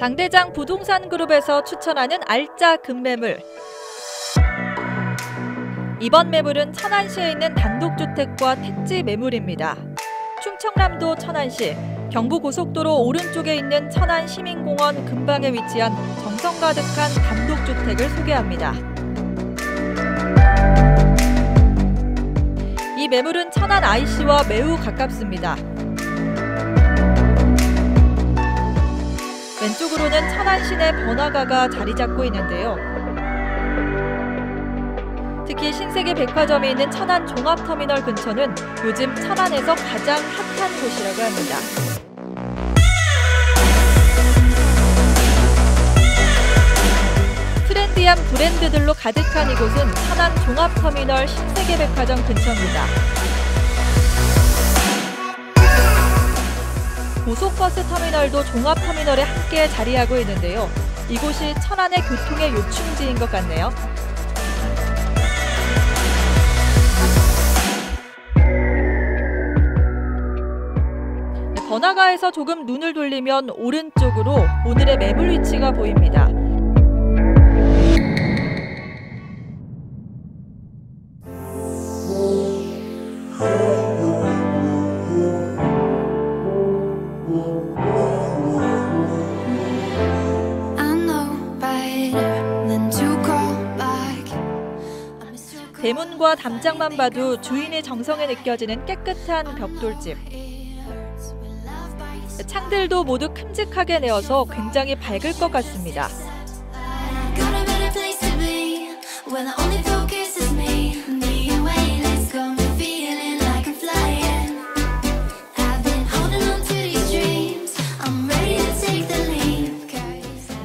장대장 부동산 그룹에서 추천하는 알짜 급매물. 이번 매물은 천안시에 있는 단독주택과 택지 매물입니다. 충청남도 천안시 경부고속도로 오른쪽에 있는 천안시민공원 근방에 위치한 정성 가득한 단독주택을 소개합니다. 이 매물은 천안 IC와 매우 가깝습니다. 왼쪽으로는 천안 시내 번화가가 자리 잡고 있는데요. 특히 신세계 백화점이 있는 천안 종합터미널 근처는 요즘 천안에서 가장 핫한 곳이라고 합니다. 트렌디한 브랜드들로 가득한 이곳은 천안 종합터미널 신세계 백화점 근처입니다. 고속버스 터미널도 종합터미널에 함께 자리하고 있는데요. 이곳이 천안의 교통의 요충지인 것 같네요. 네, 번화가에서 조금 눈을 돌리면 오른쪽으로 오늘의 매물 위치가 보입니다. 대문과 담장만 봐도 주인의 정성에 느껴지는 깨끗한 벽돌집. 창들도 모두 큼직하게 내어서 굉장히 밝을 것 같습니다.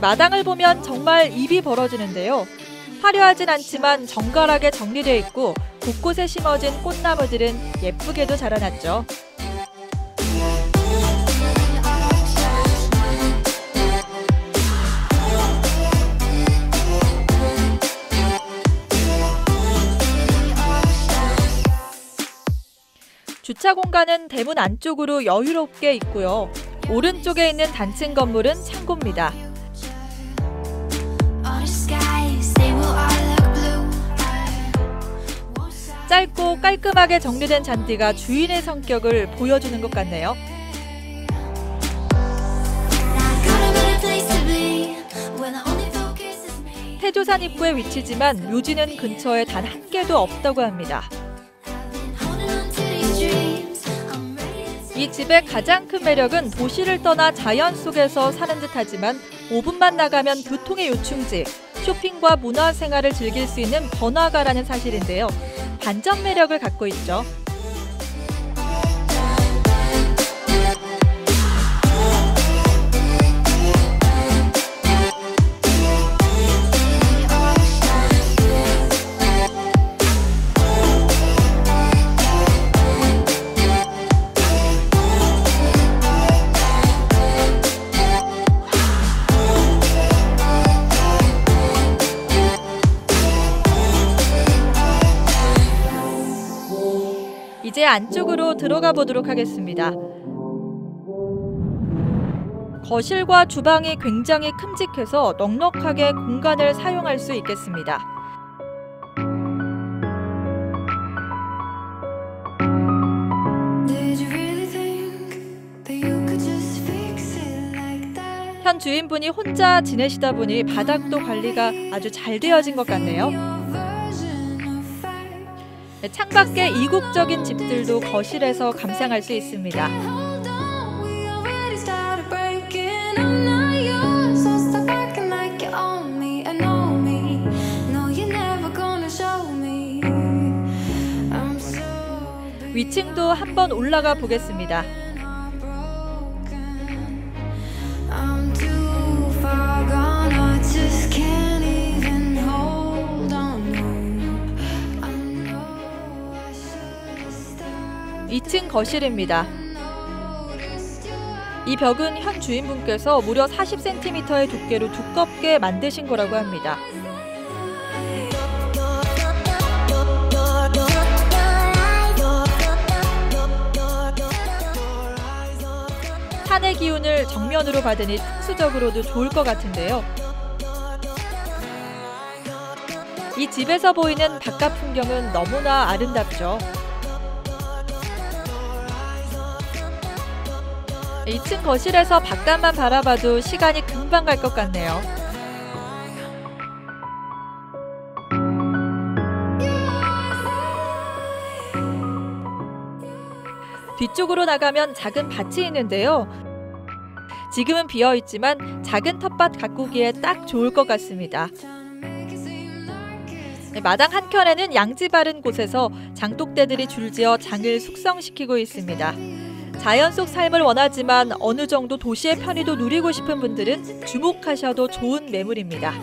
마당을 보면 정말 입이 벌어지는데요. 화려하진 않지만 정갈하게 정리되어 있고 곳곳에 심어진 꽃나무들은 예쁘게도 자라났죠. 주차 공간은 대문 안쪽으로 여유롭게 있고요. 오른쪽에 있는 단층 건물은 창고입니다. 짧고 깔끔하게 정리된 잔디가 주인의 성격을 보여주는 것 같네요. 태조산 입구에 위치지만 묘지는 근처에 단 한 개도 없다고 합니다. 이 집의 가장 큰 매력은 도시를 떠나 자연 속에서 사는 듯하지만 5분만 나가면 교통의 요충지, 쇼핑과 문화 생활을 즐길 수 있는 번화가라는 사실인데요. 반전 매력을 갖고 있죠. 이제 안쪽으로 들어가 보도록 하겠습니다. 거실과 주방이 굉장히 큼직해서 넉넉하게 공간을 사용할 수 있겠습니다. 현 주인분이 혼자 지내시다 보니 바닥도 관리가 아주 잘 되어진 것 같네요. 창밖의 이국적인 집들도 거실에서 감상할 수 있습니다. 위층도 한번 올라가 보겠습니다. 2층 거실입니다. 이 벽은 현 주인분께서 무려 40cm의 두께로 두껍게 만드신 거라고 합니다. 산의 기운을 정면으로 받으니 특수적으로도 좋을 것 같은데요. 이 집에서 보이는 바깥 풍경은 너무나 아름답죠. 2층 거실에서 바깥만 바라봐도 시간이 금방 갈 것 같네요. 뒤쪽으로 나가면 작은 밭이 있는데요. 지금은 비어 있지만 작은 텃밭 가꾸기에 딱 좋을 것 같습니다. 네, 마당 한켠에는 양지 바른 곳에서 장독대들이 줄지어 장을 숙성시키고 있습니다. 자연 속 삶을 원하지만 어느 정도 도시의 편의도 누리고 싶은 분들은 주목하셔도 좋은 매물입니다.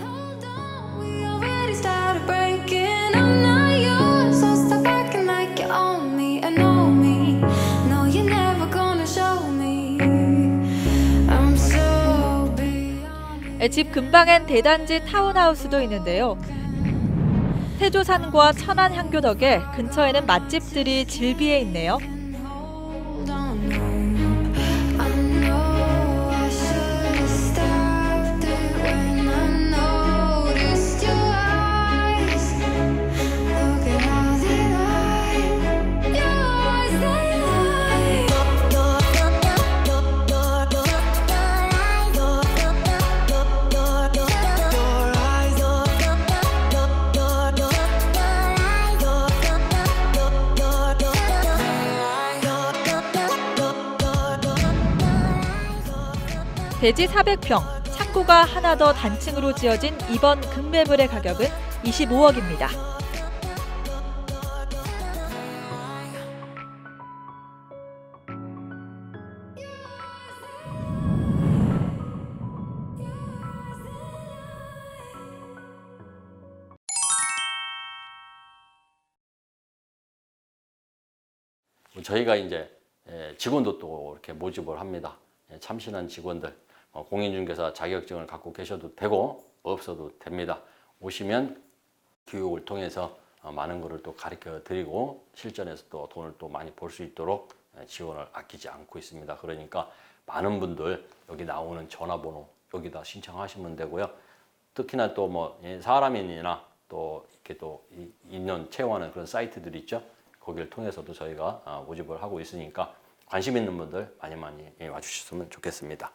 네, 집 근방엔 대단지 타운하우스도 있는데요. 태조산과 천안 향교 덕에 근처에는 맛집들이 질비해 있네요. 대지 400평, 창고가 하나 더 단층으로 지어진 이번 금매물의 가격은 25억입니다. 저희가 이제 예, 직원도 또 이렇게 모집을 합니다. 예, 참신한 직원들, 어, 공인중개사 자격증을 갖고 계셔도 되고 없어도 됩니다. 오시면 교육을 통해서 어, 많은 것을 또 가르쳐 드리고 실전에서 또 돈을 또 많이 벌 수 있도록 예, 지원을 아끼지 않고 있습니다. 그러니까 많은 분들 여기 나오는 전화번호 여기다 신청하시면 되고요. 특히나 또 뭐 사람인이나 또 이렇게 또 이- 인연 채용하는 그런 사이트들 있죠. 거기를 통해서도 저희가 아, 모집을 하고 있으니까 관심 있는 분들 많이 많이 예, 와주셨으면 좋겠습니다.